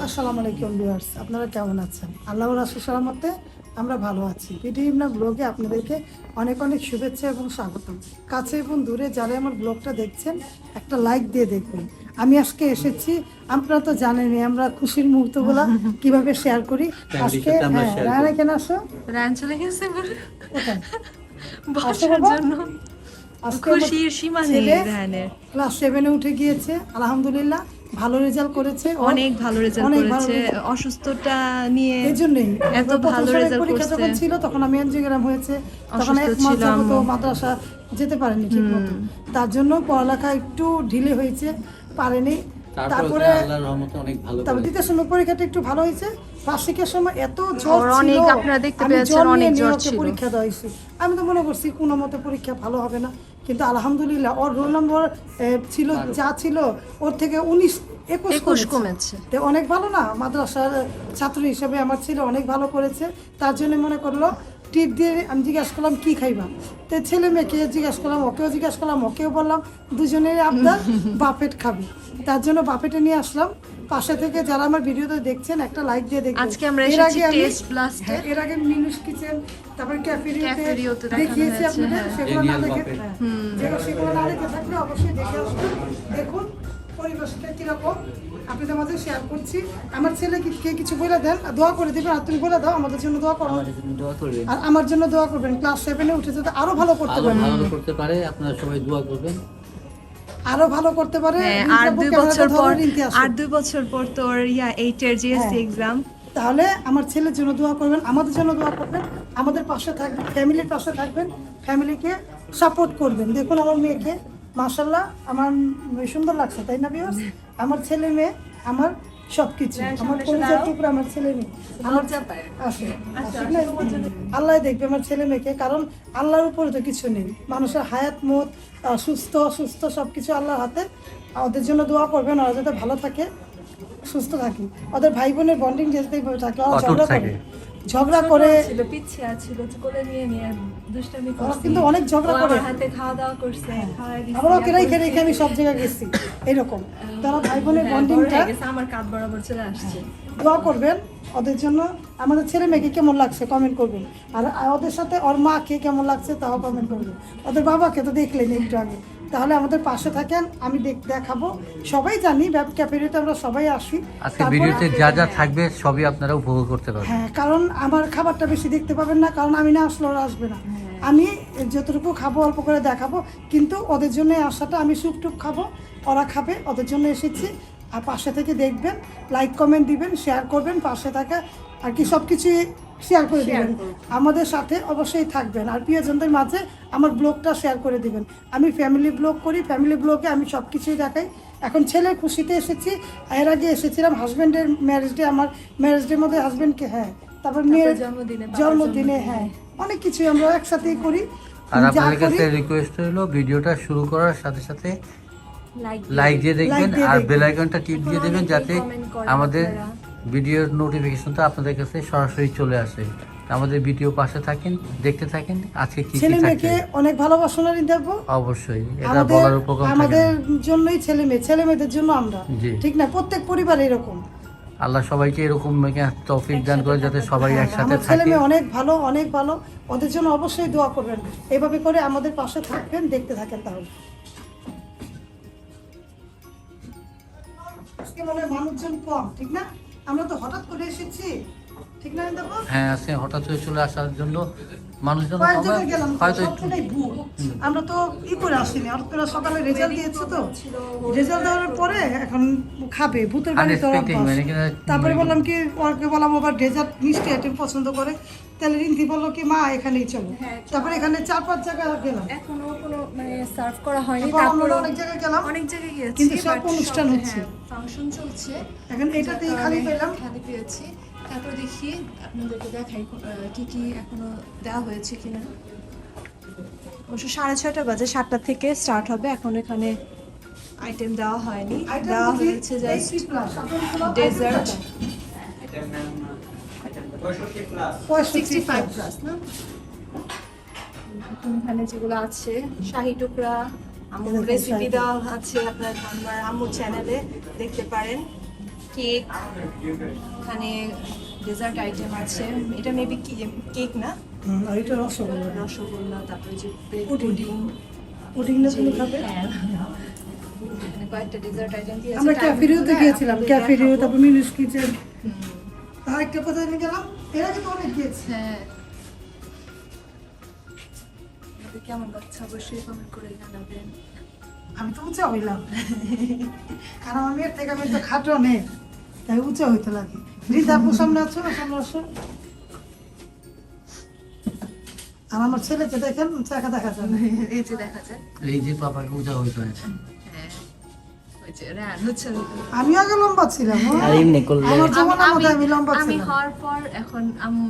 আসসালামু আলাইকুম ভিউয়ার্স আপনারা কেমন আছেন? আল্লাহর আশিস সালামতে আমরা ভালো আছি। পিটি ইমনা ব্লগে আপনাদেরকে অনেক অনেক শুভেচ্ছা এবং স্বাগতম। কাছে এবং দূরে যারা আমার ব্লগটা দেখছেন একটা লাইক দিয়ে দেখবেন আমি আজকে এসেছি আপনারা তো জানেনই আমরা খুশির মুহূর্তগুলো কীভাবে শেয়ার করি। আজকে সাথে আমরা হ্যাঁ রায়না কেন আসো? রান চলে গেছে বসার জন্য। আজকে খুশির সীমা নেই ছেলে ক্লাস সেভেনে উঠে গিয়েছে আলহামদুলিল্লাহ। ভালো রেজাল্ট করেছে অনেক ভালো রেজাল্ট করেছে অসুস্থতা নিয়ে এই জন্যই এত ভালো রেজাল্ট পরীক্ষা যখন ছিল তখন আমি এনজিওগ্রাম হয়েছে। তখন এক মাস। যাবত মাদ্রাসা যেতে পারেনি ঠিক মতো। তার জন্য পড়ালেখা একটু ঢিলে হয়েছে পারেনি। তারপরে আল্লাহর রহমতে অনেক ভালো তারপর। দ্বিতীয় পরীক্ষাটা একটু ভালো হয়েছে। বার্ষিকের সময় এত জ্বর ছিল। অনেক আপনারা দেখতে আমি পেয়েছেন, অনেক জ্বর ছিল। পরীক্ষা দেওয়া হয়েছে। আমি তো মনে করছি কোনো মতে পরীক্ষা ভালো হবে না। কিন্তু আলহামদুলিল্লাহ ওর রোল নম্বর ছিল যা ছিল ওর থেকে উনিশ একুশ। কমেছে। তো অনেক ভালো না? মাদ্রাসার ছাত্র হিসেবে আমার ছেলে অনেক ভালো করেছে। তার জন্য মনে করল টিপ দিয়ে আমি জিজ্ঞাসা করলাম কি খাইবা? তো ছেলে মেয়েকে জিজ্ঞাসা করলাম ওকেও জিজ্ঞাসা করলাম ওকেও বললাম দুজনের আপনার বাপেট খাবে। তার জন্য বাপেটে নিয়ে আসলাম। পাশে থেকে যারা আমার ভিডিওতে দেখছেন একটা লাইক দিয়ে দেখবেন। আজকে আমরা এর এসেছি আগে আমি- Taste Blast হ্যাঁ, এর। আগে মিনুস কিচেন তারপর ক্যাফেরিওতে দেখিয়েছি আপনাদের হ্যাঁ। সেগুলো না দেখে। হ্যাঁ, যেগুলো সেগুলো না দেখে থাকলে অবশ্যই দেখে আসবেন দেখুন পরিবেশটা কীরকম আপনাদের মাঝে শেয়ার করছি। আমার ছেলে কি কে কিছু বলে দেন? আর দোয়া করে দিবেন আর তুমি বলে দাও আমাদের জন্য দোয়া করো। আমাদের জন্য দোয়া করবেন। আর আমার জন্য দোয়া করবেন ক্লাস সেভেনে উঠে যাতে আরও ভালো করতে পারে। ভালো করতে পারে আপনারা সবাই দোয়া করবেন। আরও ভালো করতে পারে হ্যাঁ আর দুই বছর পর আর দুই বছর পর তোর ইয়া এইটের জিএসসি হ্যাঁ। এক্সাম তাহলে আমার ছেলের জন্য দোয়া করবেন আমাদের জন্য দোয়া করবেন আমাদের পাশে থাকবেন ফ্যামিলির পাশে থাকবেন ফ্যামিলিকে সাপোর্ট করবেন। দেখুন আমার মেয়েকে মাশাল্লাহ আমার সুন্দর লাগছে তাই না বিয়স আমার ছেলে মেয়ে আমার সবকিছু। আমার পরিচয় টুকরো আমার ছেলে মেয়ে। আমার আসে আল্লাহ দেখবে আমার ছেলে মেয়েকে কারণ আল্লাহর উপরে তো কিছু নেই। মানুষের হায়াত মত সুস্থ অসুস্থ সবকিছু আল্লাহর হাতে। ওদের জন্য দোয়া করবেন ওরা যাতে ভালো থাকে সুস্থ থাকি। ওদের ভাই বোনের বন্ডিং যেতে থাকে ওরা ঝগড়া করে। থাকে। ঝগড়া করে ছিল পিছিয়ে ছিল কোলে নিয়ে নিয়ে দুষ্টামি করছি। কিন্তু অনেক ঝগড়া করে। হাতে খাওয়া দাওয়া করছে ওকে রেখে আমি সব জায়গায় গেছি এরকম। তারা ভাই বোনের হ্যাঁ, বন্ডিংটা আমার কাঁধ বরাবর চলে আসছে। দোয়া করবেন ওদের জন্য। আমাদের ছেলে মেয়েকে কেমন লাগছে কমেন্ট করবেন। আর ওদের সাথে ওর মাকে কেমন লাগছে তাও কমেন্ট করবেন। ওদের বাবাকে তো দেখলেন একটু আগে। তাহলে আমাদের পাশে থাকেন আমি দেখ- দেখাবো। সবাই জানি ব্যাপ ক্যাফেরিতে আমরা সবাই আসি। আজকে ভিডিওতে যা যা থাকবে সবই আপনারা উপভোগ করতে পারবেন। হ্যাঁ কারণ আমার খাবারটা বেশি দেখতে পাবেন না কারণ আমি না আসলে ওরা আসবে না। আমি যতটুকু খাব অল্প করে দেখাবো কিন্তু ওদের জন্য আসাটা আশাটা আমি সুপটুক খাব। ওরা খাবে ওদের জন্য এসেছি। আর পাশে থেকে দেখবেন লাইক কমেন্ট দিবেন শেয়ার করবেন পাশে থাকা। আর কি সব কিছুই শেয়ার করে দিবেন। আমাদের সাথে অবশ্যই থাকবেন। আর প্রিয়জনদের মাঝে আমার ব্লগটা শেয়ার করে দিবেন। আমি ফ্যামিলি ব্লগ করি ফ্যামিলি ব্লগে আমি সব কিছুই দেখাই। এখন ছেলের খুশিতে এসেছি। এর আগে এসেছিলাম হাজব্যান্ডের ম্যারেজ ডে আমার ম্যারেজ ডের মধ্যে হাজব্যান্ডকে হ্যাঁ। তারপর মেয়ের জন্মদিনে, জন্মদিনে হ্যাঁ। অনেক কিছুই আমরা একসাথেই করি। আর আপনাদের কাছে রিকোয়েস্ট হলো ভিডিওটা শুরু করার সাথে সাথে লাইক লাইক দিয়ে দেখবেন আর বেল আইকনটা টিপ দিয়ে দেবেন যাতে আমাদের। ভিডিওর নোটিফিকেশনটা আপনাদের কাছে সরাসরি চলে আসে। আমাদের ভিডিও পাশে থাকেন দেখতে থাকেন আজকে কি ছেলে মেয়েকে অনেক ভালোবাসনারই দেবো অবশ্যই এটা বলার উপক্রম আমাদের জন্যই ছেলে মেয়ে ছেলে মেয়েদের জন্য আমরা। ঠিক না? প্রত্যেক পরিবার এরকম। আল্লাহ সবাইকে এরকম তৌফিক দান করে যাতে সবাই একসাথে ছেলে মেয়ে অনেক ভালো অনেক ভালো। ওদের জন্য অবশ্যই দোয়া করবেন। এভাবে করে আমাদের পাশে থাকবেন দেখতে থাকেন তাহলে। আজকে মনে মানুষজন কম ঠিক না? আমরা তো হঠাৎ করে এসেছি। ঠিক না দেখো হ্যাঁ আজকে হঠাৎ করে চলে আসার জন্য মানুষজন হয়তো আমরা তো ই করে আসিনি আর তোরা সকালে রেজাল্ট দিয়েছে তো। রেজাল্ট দেওয়ার পরে এখন খাবে ভূতের বাড়ি। মানে তারপরে বললাম কি ওকে বললাম আবার ডেজার্ট মিষ্টি আইটেম পছন্দ করে। তাহলে রিন্তি বলল কি মা এখানেই চলো। তারপরে এখানে চার পাঁচ জায়গায় গেলাম। এখনও কোনো মানে সার্ভ করা হয়নি তারপর অনেক জায়গায় গেলাম। অনেক জায়গায় গিয়েছি কিন্তু সব অনুষ্ঠান হচ্ছে। হ্যাঁ, ফাংশন চলছে। এখন এটাতেই খালি পেলাম। খালি পেয়েছি। তারপর দেখি আপনাদেরকে দেখাই কি কি এখনও দেওয়া হয়েছে কিনা। অবশ্য সাড়ে ছয়টা বাজে সাতটা থেকে স্টার্ট হবে। এখন এখানে আইটেম দেওয়া হয়নি। দেওয়া হয়েছে জাস্ট 80 plus, আপনার ডেজার্ট পঁয়ষট্টি। প্লাস না? এখানে যেগুলো আছে শাহি টুকরা রেসিপি দেওয়া আছে আপনার আমার আম্মুর চ্যানেলে দেখতে পারেন। কেক এখানে ডেজার্ট আইটেম আছে। এটা মেবি কেক না? আর এটা রসগোল্লা। রসগোল্লা তারপরে যে পুডিং। পুডিং। পুডিং। না তুমি খাবে? হ্যাঁ কয়েকটা ডেজার্ট আইটেম দিয়ে আমরা ক্যাফেরিওতে গিয়েছিলাম ক্যাফেরিও তারপর মিনিস কিচেন। তার একটা কোথায় নিয়ে গেলাম এর আগে তো অনেক গিয়েছি হ্যাঁ। কেমন লাগছে? অবশ্যই কমেন্ট করে জানাবেন। আমি তো উঁচা হইলাম। কারণ আমি এর থেকে আমি তো খাটো নেই তাই উঁচা হইতে লাগে। রিতা আপু সামনে আছো সামনে আসো। আর আমার ছেলেকে দেখেন চাকা দেখা যায় এই যে দেখা যায়। এই যে পাপাকে উজা হইতে হয়েছে। হ্যাঁ আমিও আগে লম্বা ছিলাম হ্যাঁ। আর এমনি করলে। আমার জমানার মধ্যে আমি লম্বা আমি হওয়ার পর এখন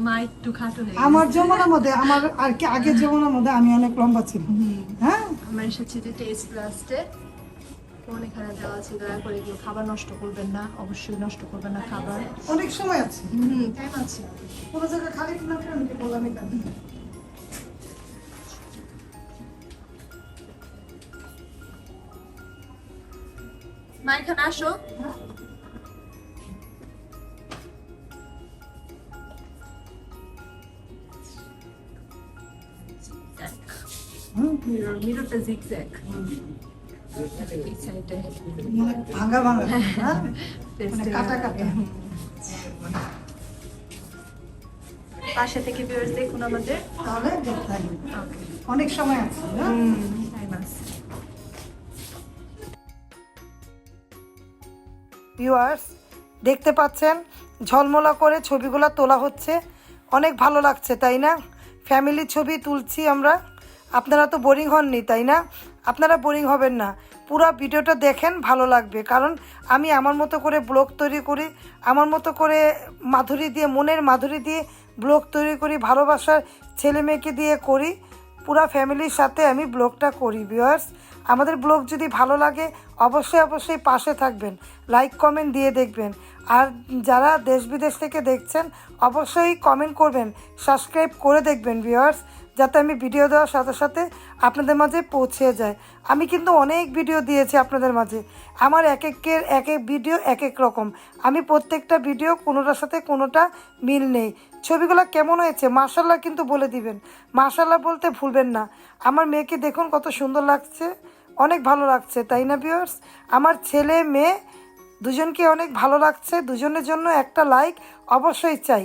মা একটু খাটো হয়ে আমার জমানার মধ্যে আমার আর কি আগের জমানার মধ্যে আমি অনেক লম্বা ছিলাম। হ্যাঁ? আমার এসেছে যে টেস্ট প্লাস্টে ফোন এখানে দেওয়া আছে দয়া করে কেউ খাবার নষ্ট করবেন না অবশ্যই নষ্ট করবেন না খাবার। অনেক সময় আছে। হুম টাইম আছে। কোনো জায়গায় খালি না আমি বললাম এটা মা এখানে আসো। মিররটা জিগজ্যাগ এই সাইডে ভাঙা ভাঙা হ্যাঁ? মানে কাটা কাটা। পাশে থেকে ভিউয়ার্স দেখুন আমাদের। তাহলে অনেক সময় আছে হ্যাঁ? টাইম আছে। ভিউয়ার্স দেখতে পাচ্ছেন, ঝলমলা করে ছবিগুলো তোলা হচ্ছে। অনেক ভালো লাগছে, তাই না? ফ্যামিলির ছবি তুলছি আমরা। আপনারা তো বোরিং হননি, তাই না? আপনারা বোরিং হবেন না। পুরো ভিডিওটা দেখেন, ভালো লাগবে। কারণ আমি আমার মতো করে ব্লগ তৈরি করি, আমার মতো করে মাধুরী দিয়ে, মনের মাধুরী দিয়ে ব্লগ তৈরি করি, ভালোবাসার ছেলে মেয়েকে দিয়ে করি। পুরা ফ্যামিলির সাথে আমি ব্লগটা করি ভিউয়ার্স আমাদের ব্লগ যদি ভালো লাগে, অবশ্যই অবশ্যই পাশে থাকবেন। লাইক কমেন্ট দিয়ে দেখবেন। আর যারা দেশ বিদেশ থেকে দেখছেন, অবশ্যই কমেন্ট করবেন সাবস্ক্রাইব করে দেখবেন ভিউয়ার্স যাতে আমি ভিডিও দেওয়ার সাথে সাথে আপনাদের মাঝে পৌঁছে যায়। আমি কিন্তু অনেক ভিডিও দিয়েছি আপনাদের মাঝে। আমার এক একের এক এক ভিডিও এক এক রকম। আমি প্রত্যেকটা ভিডিও কোনোটার সাথে কোনোটা মিল নেই। ছবিগুলো কেমন হয়েছে মার্শাল্লাহ কিন্তু বলে দিবেন। মার্শাল্লাহ বলতে ভুলবেন না। আমার মেয়েকে দেখুন কত সুন্দর লাগছে, অনেক ভালো লাগছে, তাই না ভিউয়ার্স আমার ছেলে, মেয়ে, দুজনকে অনেক ভালো লাগছে, দুজনের জন্য একটা লাইক অবশ্যই চাই।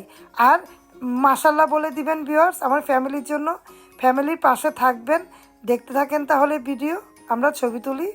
আর মাসাল্লাহ বলে দিবেন ভিউয়ার্স আমার ফ্যামিলির জন্য। ফ্যামিলির পাশে থাকবেন, দেখতে থাকেন তাহলে ভিডিও আমরা ছবি তুলি।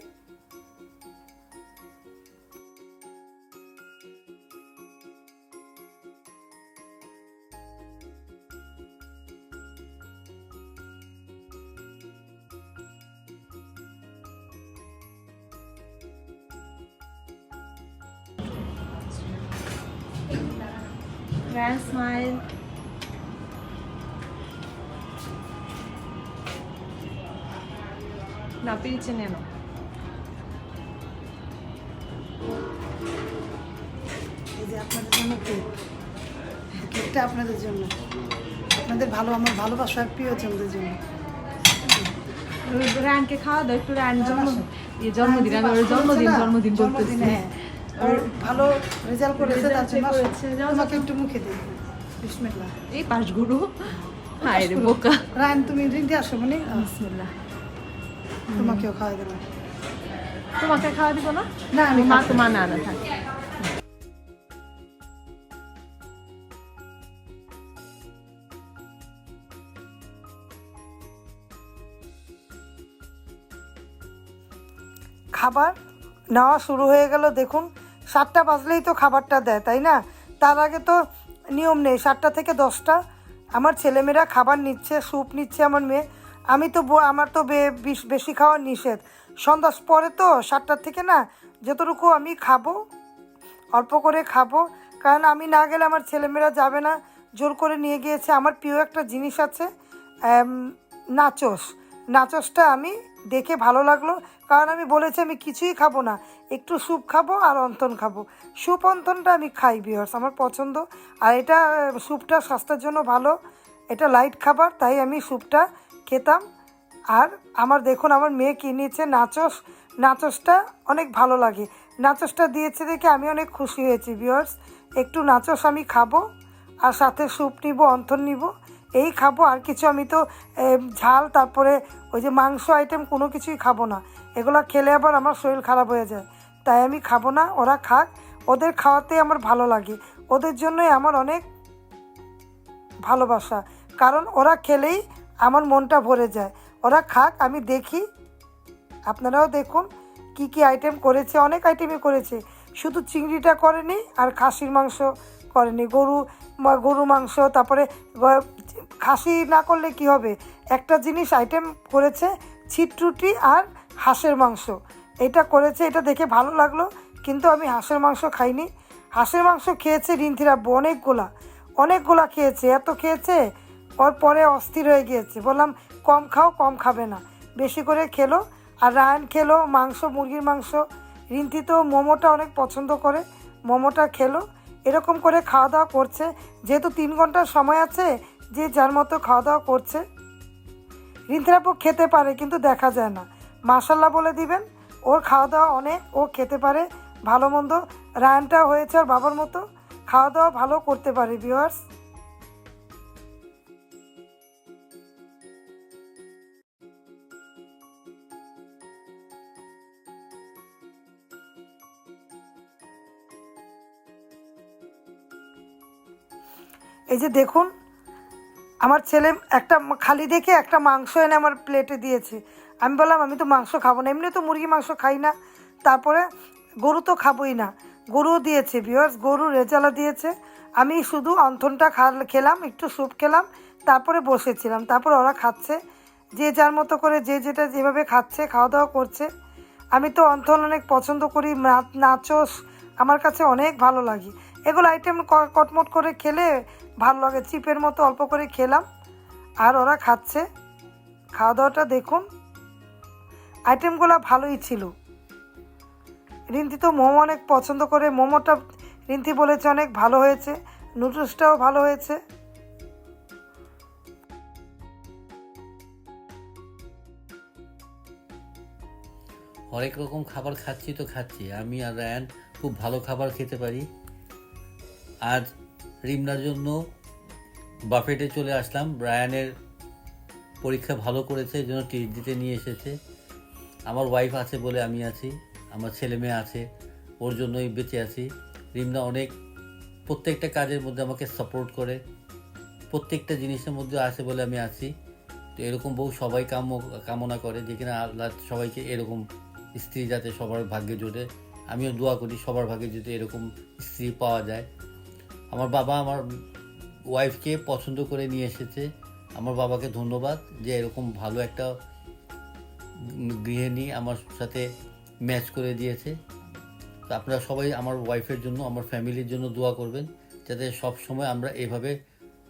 না পিলছে নেন এই যে আপনাদের জন্য কেক। কেকটা আপনাদের জন্য। আপনাদের ভালো আমার ভালোবাসার প্রিয়জনদের জন্য। রানকে খাওয়া দাও একটু রান জন্ম জন্মদিন আমি ওর জন্মদিন জন্মদিন বলতেছি হ্যাঁ। ওর ভালো রেজাল্ট করেছে তার জন্য তোমাকে একটু মুখে দিই। বিসমিল্লাহ। এই পাশ গুরু হায় রে বোকা। রায়ন তুমি আসো মানে। বিসমিল্লাহ। তোমাকেও খাওয়াই দিলাম। তোমাকে খাওয়া দিব না? না আমি মা খাব। তো মা না না থাক। খাবার নেওয়া শুরু হয়ে গেল দেখুন সাতটা বাজলেই তো খাবারটা দেয় তাই না? তার আগে তো নিয়ম নেই সাতটা থেকে দশটা। আমার ছেলেমেয়েরা খাবার নিচ্ছে স্যুপ নিচ্ছে আমার মেয়ে। আমি তো আমার তো বেশি খাওয়া নিষেধ। সন্ধ্যার পরে তো সাতটার থেকে না, যতটুকু আমি খাব, অল্প করে খাব, কারণ আমি না গেলে আমার ছেলেমেয়েরা যাবে না, জোর করে নিয়ে গিয়েছে। আমার প্রিয় একটা জিনিস আছে নাচোস। নাচোসটা আমি দেখে ভালো লাগল, কারণ আমি বলেছি আমি কিছুই খাব না। একটু স্যুপ খাব আর অন্তন খাব। স্যুপ অন্তনটা আমি খাই বিয়ার্স আমার পছন্দ। আর এটা স্যুপটা স্বাস্থ্যের জন্য ভালো। এটা লাইট খাবার, তাই আমি স্যুপটা খেতাম। আর আমার দেখুন, আমার মেয়ে কিনেছে নাচস, নাচসটা অনেক ভালো লাগে। নাচসটা দিয়েছে দেখে আমি অনেক খুশি হয়েছি ভিউয়ার্স একটু নাচস আমি খাব, আর সাথে স্যুপ নিব, অন্থন নিব। এই খাব, আর কিছু আমি তো ঝাল, তারপরে ওই যে মাংস আইটেম কোনো কিছুই খাব না। এগুলো খেলে আবার আমার শরীর খারাপ হয়ে যায়। তাই আমি খাব না, ওরা খাক। ওদের খাওয়াতে আমার ভালো লাগে। ওদের জন্যই আমার অনেক ভালোবাসা। কারণ ওরা খেলেই আমার মনটা ভরে যায়। ওরা খাক, আমি দেখি। আপনারাও দেখুন কি কি আইটেম করেছে, অনেক আইটেমই করেছে। শুধু চিংড়িটা করেনি আর খাসির মাংস করেনি। গরু গরু মাংস, তারপরে খাসি না করলে কি হবে? একটা জিনিস আইটেম করেছে ছিটরুটি আর হাঁসের মাংস। এটা করেছে, এটা দেখে ভালো লাগল, কিন্তু আমি হাঁসের মাংস খাইনি। হাঁসের মাংস খেয়েছে রিন্থিরাব্বু অনেকগুলা। অনেকগুলা খেয়েছে। এত খেয়েছে ওর পরে অস্থির হয়ে গিয়েছে। বললাম, কম খাও, কম খাবে না। বেশি করে খেলো। আর রায়ন খেলো, মাংস, মুরগির মাংস। রিন্তি তো মোমোটা অনেক পছন্দ করে, মোমোটা খেলো। এরকম করে খাওয়া দাওয়া করছে। যেহেতু তিন ঘণ্টার সময় আছে, যে যার মতো খাওয়া দাওয়া করছে রিন্তিরাপু খেতে পারে, কিন্তু দেখা যায় না। মাসাল্লাহ বলে দিবেন, ওর খাওয়া দাওয়া অনেক, ও খেতে পারে, ভালো মন্দ। রায়নটা হয়েছে আর বাবার মতো। খাওয়া দাওয়া ভালো করতে পারে ভিউয়ার্স এই যে দেখুন, আমার ছেলে একটা খালি দেখে একটা মাংস এনে আমার প্লেটে দিয়েছে। আমি বললাম, আমি তো মাংস খাব না এমনি তো মুরগি মাংস খাই না। তারপরে গরু তো খাবোই না। গরুও দিয়েছে ভিওর্স গরু রেজালা দিয়েছে। আমি শুধু অন্থনটা খেলাম, একটু স্যুপ খেলাম, তারপরে বসেছিলাম। তারপর ওরা খাচ্ছে। যে যার মতো করে, যে যেটা যেভাবে খাচ্ছে খাওয়া দাওয়া করছে। আমি তো অন্থন অনেক পছন্দ করি নাচস আমার কাছে অনেক ভালো লাগে। এগুলো আইটেম কটমট করে খেলে ভালো লাগে। চিপের মতো অল্প করে খেলাম। আর ওরা খাচ্ছে। খাওয়া দাওয়াটা দেখুন আইটেমগুলো ভালোই ছিল। রিন্তি তো মোমো অনেক পছন্দ করে। মোমোটা রিন্তি বলেছে অনেক ভালো হয়েছে। নুডলসটাও ভালো হয়েছে। অনেক রকম খাবার খাচ্ছি তো খাচ্ছি। আমি আর রায়ান খুব ভালো খাবার খেতে পারি। আজ রিমনার জন্য বাফেটে চলে আসলাম। ব্রায়ানের পরীক্ষা ভালো করেছে, এই জন্য টিট দিতে নিয়ে এসেছে। আমার ওয়াইফ আছে বলে আমি আছি, আমার ছেলে মেয়ে আছে, ওর জন্যই বেঁচে আছি। রিমনা অনেক, প্রত্যেকটা কাজের মধ্যে আমাকে সাপোর্ট করে, প্রত্যেকটা জিনিসের মধ্যে আছে বলে আমি আছি। তো এরকম বউ সবাই কাম কামনা করে যে কিনা আল্লাহ সবাইকে এরকম স্ত্রী যাতে সবার ভাগ্যে জোটে। আমিও দোয়া করি সবার ভাগ্যে যদি এরকম স্ত্রী পাওয়া যায়। আমার বাবা আমার ওয়াইফকে পছন্দ করে নিয়ে এসেছে। আমার বাবাকে ধন্যবাদ যে এরকম ভালো একটা গৃহিণী আমার সাথে ম্যাচ করে দিয়েছে। তো আপনারা সবাই আমার ওয়াইফের জন্য, আমার ফ্যামিলির জন্য দোয়া করবেন, যাতে সব সময় আমরা এভাবে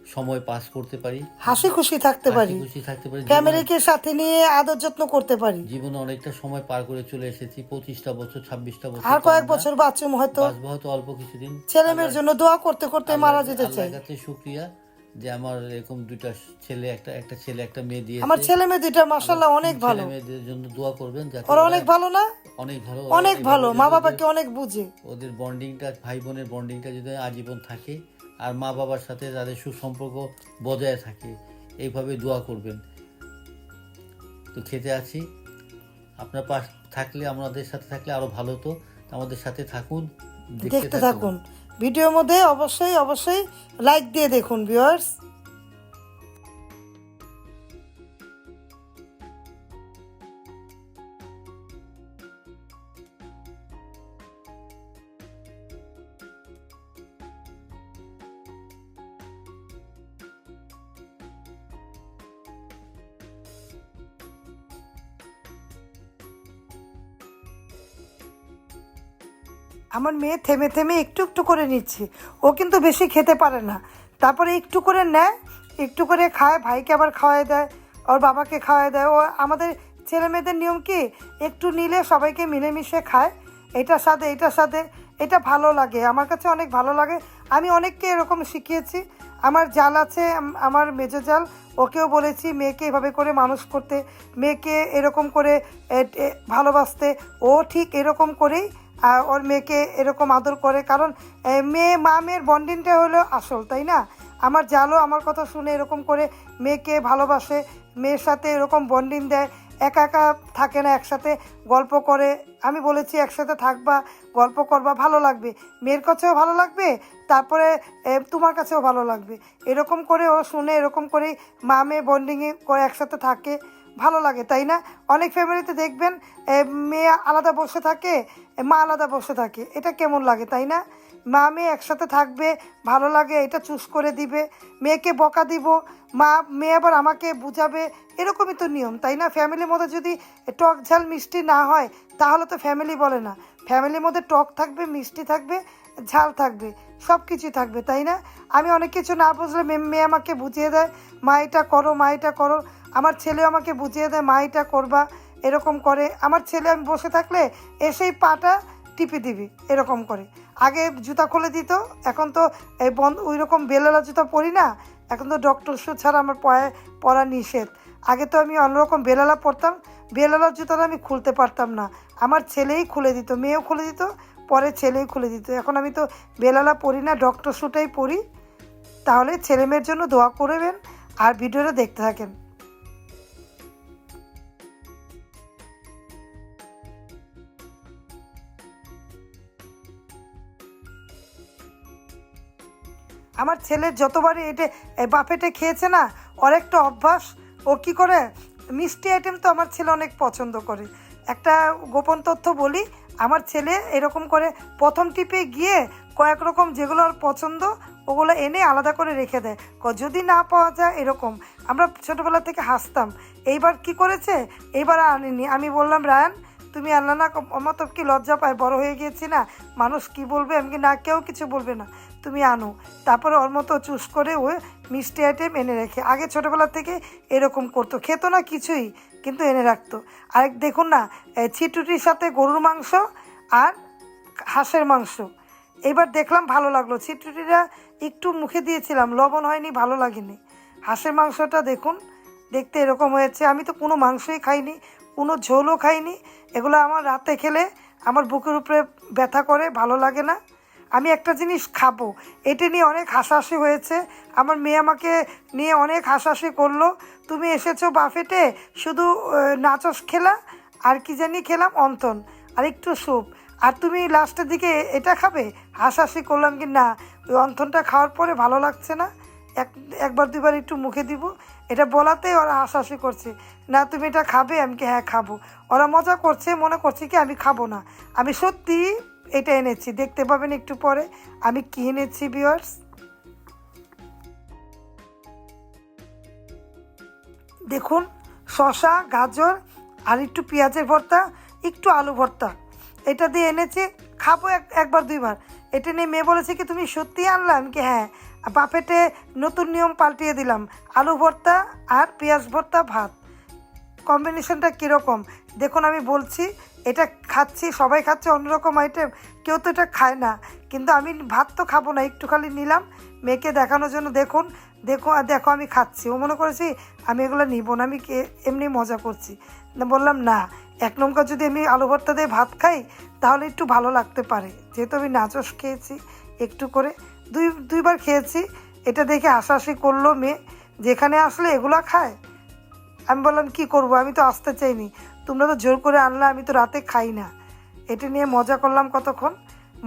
সময় পাস করতে পারি। হাসি খুশি থাকতে পারি। খুশি থাকতে পারি। ফ্যামিলিকে সাথে নিয়ে আদর যত্ন করতে পারি। জীবনে অনেকটা সময় পার করে চলে এসেছি পঁচিশটা বছর ছাব্বিশটা বছর আর কয়েক বছর বাঁচুম হয়তো। বাঁচবো হয়তো অল্প কিছুদিন। ছেলে মেয়ের জন্য দোয়া করতে করতে মারা যেতে চাই। কাছে শুক্রিয়া যে আমার এরকম দুইটা ছেলে একটা একটা ছেলে একটা মেয়ে দিয়ে আমার ছেলে মেয়ে দুইটা মাসাল্লাহ অনেক ভালো। ছেলে মেয়েদের জন্য দোয়া করবেন যাতে ওরা অনেক ভালো না? অনেক ভালো অনেক ভালো। মা বাবাকে অনেক বুঝে। ওদের বন্ডিংটা ভাই বোনের বন্ডিংটা যদি আজীবন থাকে আর মা বাবার সাথে তাদের সুসম্পর্ক বজায় থাকে এইভাবে দোয়া করবেন। তো খেতে আছি। আপনার পাশ থাকলে আমাদের সাথে থাকলে আরও ভালো হতো। আমাদের সাথে থাকুন দেখতে থাকুন। ভিডিওর মধ্যে অবশ্যই অবশ্যই লাইক দিয়ে দেখুন ভিউয়ার্স আমার মেয়ে থেমে থেমে একটু একটু করে নিচ্ছে। ও কিন্তু বেশি খেতে পারে না। তারপরে একটু করে নেয়, একটু করে খায়, ভাইকে আবার খাওয়াই দেয়, ওর বাবাকে খাওয়াই দেয়। ও আমাদের ছেলে মেয়েদের নিয়ম কি? একটু নিলে সবাইকে মিলেমিশে খায়। এটার সাথে এটার সাথে এটা ভালো লাগে। আমার কাছে অনেক ভালো লাগে। আমি অনেককে এরকম শিখিয়েছি। আমার জাল আছে আমার মেজো জাল। ওকেও বলেছি, মেয়েকে এভাবে করে মানুষ করতে, মেয়েকে এরকম করে ভালোবাসতে। ও ঠিক এরকম করেই ওর মেয়েকে এরকম আদর করে। কারণ মেয়ে, মা মেয়ের বন্ডিংটা হলো আসল, তাই না? আমার জালো আমার কথা শুনে এরকম করে মেয়েকে ভালোবাসে, মেয়ের সাথে এরকম বন্ডিং দেয়, একা একা থাকে না, একসাথে গল্প করে। আমি বলেছি, একসাথে থাকবা, গল্প করবা, ভালো লাগবে। মেয়ের কাছেও ভালো লাগবে, তারপরে তোমার কাছেও ভালো লাগবে। এরকম করে ও শুনে, এরকম করেই মা মেয়ে বন্ডিংয়ে করে একসাথে থাকে। ভালো লাগে, তাই না? অনেক ফ্যামিলিতে দেখবেন মেয়ে আলাদা বসে থাকে মা আলাদা বসে থাকে। এটা কেমন লাগে, তাই না? মা মেয়ে একসাথে থাকবে, ভালো লাগে, এটা চুজ করে দিবে। মেয়েকে বকা দিব, মা, মেয়ে আবার আমাকে বুঝাবে, এরকমই তো নিয়ম, তাই না? ফ্যামিলির মধ্যে যদি টক ঝাল মিষ্টি না হয়, তাহলে তো ফ্যামিলি বলে না। ফ্যামিলির মধ্যে টক থাকবে, মিষ্টি থাকবে, ঝাল থাকবে সব কিছুই থাকবে, তাই না? আমি অনেক কিছু না বুঝলে মেয়ে আমাকে বুঝিয়ে দেয়, মা, এটা করো, মা, এটা করো। আমার ছেলে আমাকে বুঝিয়ে দেয়, মা, এটা করবা। এরকম করে। আমার ছেলে আমি বসে থাকলে এসেই পাটা টিপে দিবি, এরকম করে। আগে জুতা খুলে দিত, এখন তো এই বন্ধ ওই রকম বেলালা জুতা পরি না, এখন তো ডক্টর শু ছাড়া আমার পরা নিষেধ। আগে তো আমি অন্যরকম বেলালা পরতাম বেলালার জুতাটা আমি খুলতে পারতাম না। আমার ছেলেই খুলে দিত, মেয়েও খুলে দিত, পরে ছেলেই খুলে দিত। এখন আমি তো বেলালা পরি না ডক্টর শুটাই পরি। তাহলে ছেলে মেয়ের জন্য দোয়া করবেন, আর ভিডিওটা দেখতে থাকেন। আমার ছেলে যতবারই এটা বাফেটে খেয়েছে না, ওর একটা অভ্যাস, ও কি করে, মিষ্টি আইটেম তো আমার ছেলে অনেক পছন্দ করে। একটা গোপন তথ্য বলি, আমার ছেলে এরকম করে প্রথম টিপে গিয়ে কয়েক রকম যেগুলো ওর পছন্দ, ওগুলো এনে আলাদা করে রেখে দেয়। যদি না পাওয়া যায় এরকম। আমরা ছোটোবেলা থেকে হাসতাম। এইবার কি করেছে? এইবার আর আনিনি। আমি বললাম, রায়ান, তুমি আনলা না আমার তো কি লজ্জা পায়, বড় হয়ে গিয়েছি না। মানুষ কি বলবে? আমি কি না কেউ কিছু বলবে না। তুমি আনো। তারপরে ওর মতো চুজ করে ও মিষ্টি আইটেম এনে রেখে। আগে ছোটোবেলা থেকে এরকম করতো। খেতো না কিছুই, কিন্তু এনে রাখতো। আরেক দেখুন না ছিটুটির সাথে গরুর মাংস আর হাঁসের মাংস। এবার দেখলাম ভালো লাগল। ছিটুটিটা একটু মুখে দিয়েছিলাম। লবণ হয়নি, ভালো লাগেনি। হাঁসের মাংসটা দেখুন, দেখতে এরকম হয়েছে। আমি তো কোনো মাংসই খাইনি, কোনো ঝোলও খাইনি। এগুলো আমার রাতে খেলে আমার বুকের উপরে ব্যথা করে, ভালো লাগে না। আমি একটা জিনিস খাব। এটা নিয়ে অনেক হাসাহাসি হয়েছে। আমার মেয়ে আমাকে নিয়ে অনেক হাসাহাসি করল। তুমি এসেছ বাফেটে, শুধু নাচস খেলা, আর কি জানি খেলাম, অন্তন। আর একটু স্যুপ। আর তুমি লাস্টের দিকে এটা খাবে? হাসাহাসি করলাম কি না? ওই অন্তনটা খাওয়ার পরে ভালো লাগছে না? এক, একবার দুবার একটু মুখে দিব। এটা বলাতে ওরা হাসাহাসি করছে। না, তুমি এটা খাবে? আমি কি হ্যাঁ খাব। ওরা মজা করছে, মনে করছে কি আমি খাব না। আমি সত্যি এটা এনেছি, দেখতে পাবেন একটু পরে। আমি কি এনেছি বিয়ার্স দেখুন, শসা, গাজর, আর একটু পেঁয়াজের ভর্তা, একটু আলু ভর্তা। এটা দিয়ে এনেছি, খাব এক, একবার দুইবার। এটা নিয়ে মেয়ে বলেছে কি, তুমি সত্যি আনলাম কি হ্যাঁ। বাপেটে নতুন নিয়ম পাল্টিয়ে দিলাম, আলু ভর্তা আর পেঁয়াজ ভর্তা, ভাত। কম্বিনেশনটা কীরকম? দেখুন, আমি বলছি এটা খাচ্ছি, সবাই খাচ্ছে অন্যরকম আইটেম কেউ তো এটা খায় না। কিন্তু আমি ভাত তো খাব না একটু খালি নিলাম, মেয়েকে দেখানোর জন্য দেখুন, দেখো, আর দেখো আমি খাচ্ছি। ও মনে করেছি, আমি এগুলো নিব না, আমি এমনি মজা করছি। বললাম, না, এক নম্বর যদি আমি আলু ভর্তা দিয়ে ভাত খাই, তাহলে একটু ভালো লাগতে পারে। যেহেতু আমি নাচস খেয়েছি, একটু করে, দুই, দুইবার খেয়েছি, এটা দেখে হাসাহাসি করল মেয়ে, যেখানে আসলে এগুলা খায়? আমি বললাম, কি করব? আমি তো আসতে চাইনি। তোমরা তো জোর করে আনলে, আমি তো রাতে খাই না। এটা নিয়ে মজা করলাম কতক্ষণ?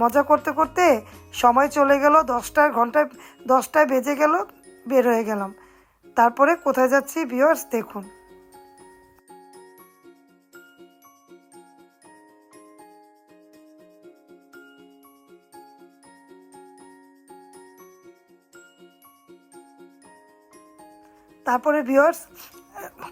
মজা করতে করতে সময় চলে গেল, দশটার ঘন্টায়, দশটায় বেজে গেল, বের হয়ে গেলাম। তারপরে কোথায় যাচ্ছি ভিওর্স দেখুন। তারপরে ভিওর্স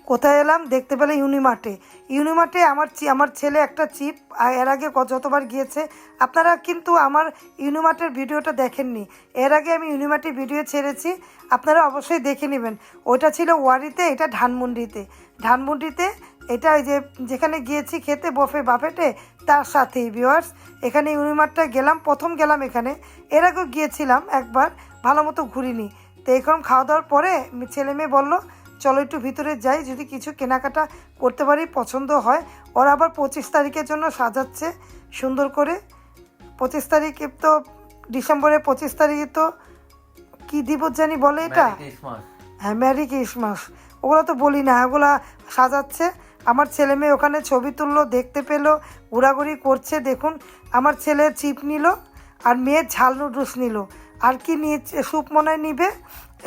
কোথায় এলাম? দেখতে পেলে ইউনিমার্টে। ইউনিমার্টে আমার চি- আমার ছেলে একটা চিপ এর আগে যতবার গিয়েছে, আপনারা কিন্তু আমার ইউনিমার্টের ভিডিওটা দেখেননি। এর আগে আমি ইউনিমার্টের ভিডিও ছেড়েছি, আপনারা অবশ্যই দেখে নেবেন। ওইটা ছিল ওয়ারিতে, এটা ধানমন্ডিতে। ধানমন্ডিতে, এটা যে যেখানে গিয়েছি খেতে, বফে, বাফেটে, তার সাথেই ভিওয়ার্স এখানে ইউনিমার্টটা গেলাম, প্রথম গেলাম এখানে। এর আগেও গিয়েছিলাম একবার, ভালো মতো ঘুরিনি। তো এখন খাওয়া দাওয়ার পরে, ছেলে মেয়ে বলল চলো একটু ভিতরে যাই যদি কিছু কেনাকাটা করতে পারি পছন্দ হয়। ওরা আবার পঁচিশ তারিখের জন্য সাজাচ্ছে সুন্দর করে। পঁচিশ তারিখে তো ডিসেম্বরের পঁচিশ তারিখে তো কি দিবস জানি বলে এটা? হ্যাঁ ম্যারি ক্রিসমাস ওগুলো তো বলি না ওগুলা সাজাচ্ছে। আমার ছেলে মেয়ে ওখানে ছবি তুললো দেখতে পেল ঘোরাঘুরি করছে দেখুন। আমার ছেলে চিপ নিল আর মেয়ে ঝাল নুডলস নিল। আর কি নিয়ে স্যুপ মনে নিবে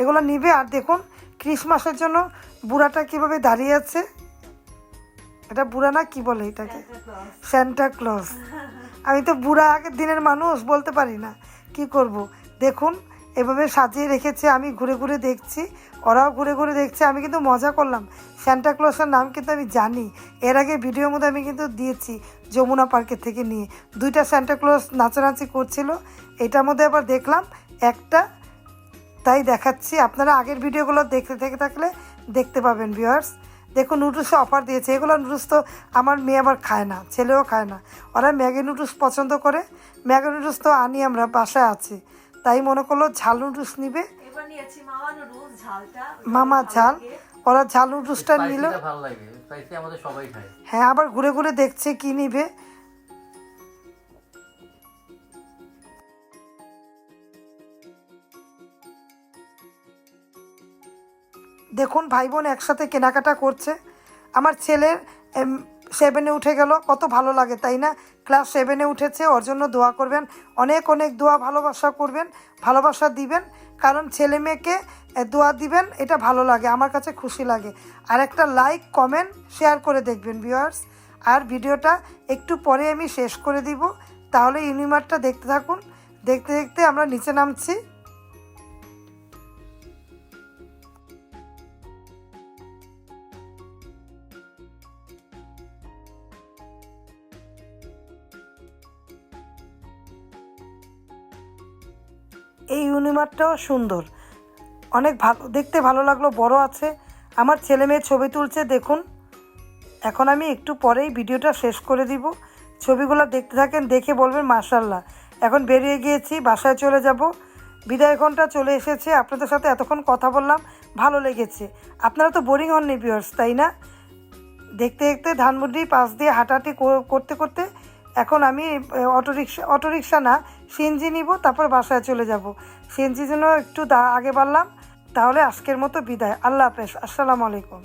এগুলো নিবে আর দেখুন। ক্রিসমাসের জন্য বুড়াটা কীভাবে দাঁড়িয়ে আছে? এটা বুড়া না কি বলে এটাকে? স্যান্টা ক্লজ আমি তো বুড়া আগের দিনের মানুষ বলতে পারি না। কি করব? দেখুন এভাবে সাজিয়ে রেখেছে আমি ঘুরে ঘুরে দেখছি ওরাও ঘুরে ঘুরে দেখছে আমি কিন্তু মজা করলাম। স্যান্টা ক্লসের নাম কিন্তু আমি জানি। এর আগে ভিডিওর মধ্যে আমি কিন্তু দিয়েছি যমুনা পার্কের থেকে নিয়ে। দুইটা স্যান্টা ক্লস নাচানাচি করছিল এটার মধ্যে আবার দেখলাম একটা তাই দেখাচ্ছি। আপনারা আগের ভিডিওগুলো দেখতে থেকে থাকলে দেখতে পাবেন ভিউয়ার্স দেখুন নুডলসে অফার দিয়েছে। এগুলো নুডলস তো আমার মেয়ে আবার খায় না ছেলেও খায় না। ওরা ম্যাগি নুডলস পছন্দ করে। ম্যাগি নুডলস তো আনি আমরা বাসায় আছি। তাই মনে করল ঝাল নুডলস নিবে। এবার মামা নুডলস ঝালটা। মামা ঝাল ওরা ঝাল নুডলসটা নিল। স্পাইসিটা ভালো লাগে। স্পাইসি আমাদের সবাই খায়। হ্যাঁ আবার ঘুরে ঘুরে দেখছে কি নিবে। দেখুন ভাই বোন একসাথে কেনাকাটা করছে। আমার ছেলের সেভেনে উঠে গেল, কত ভালো লাগে, তাই না? ক্লাস সেভেনে উঠেছে, ওর জন্য দোয়া করবেন। অনেক অনেক দোয়া, ভালোবাসা করবেন, ভালোবাসা দিবেন, কারণ ছেলে মেয়েকে দোয়া দিবেন, এটা ভালো লাগে, আমার কাছে খুশি লাগে। আর একটা লাইক কমেন্ট শেয়ার করে দেখবেন ভিউয়ার্স আর ভিডিওটা একটু পরে আমি শেষ করে দিব, তাহলে ইউনিমার্টটা দেখতে থাকুন। দেখতে দেখতে আমরা নিচে নামছি। ইউনিমার্টটাও সুন্দর। অনেক ভালো, দেখতে ভালো লাগল, বড় আছে। আমার ছেলে মেয়ে ছবি তুলছে, দেখুন। এখন আমি একটু পরেই ভিডিওটা শেষ করে দিব। ছবিগুলো দেখতে থাকেন, দেখে বলবেন মার্শাল্লাহ এখন বেরিয়ে গিয়েছি, বাসায় চলে যাব। বিদায় ঘণ্টা চলে এসেছে, আপনাদের সাথে এতক্ষণ কথা বললাম, ভালো লেগেছে। আপনারা তো বোরিং হননি ভিউয়ার্স তাই না? দেখতে দেখতে ধানমন্ডি পাশ দিয়ে হাঁটাহাঁটি কর- করতে করতে এখন আমি অটোরিক্সা অটোরিক্সা না, সিএনজি নিব, তারপর বাসায় চলে যাব। সিএনজির জন্য একটু আগে বাড়লাম তাহলে আজকের মতো বিদায়। আল্লাহ হাফেজ। আসসালামু আলাইকুম।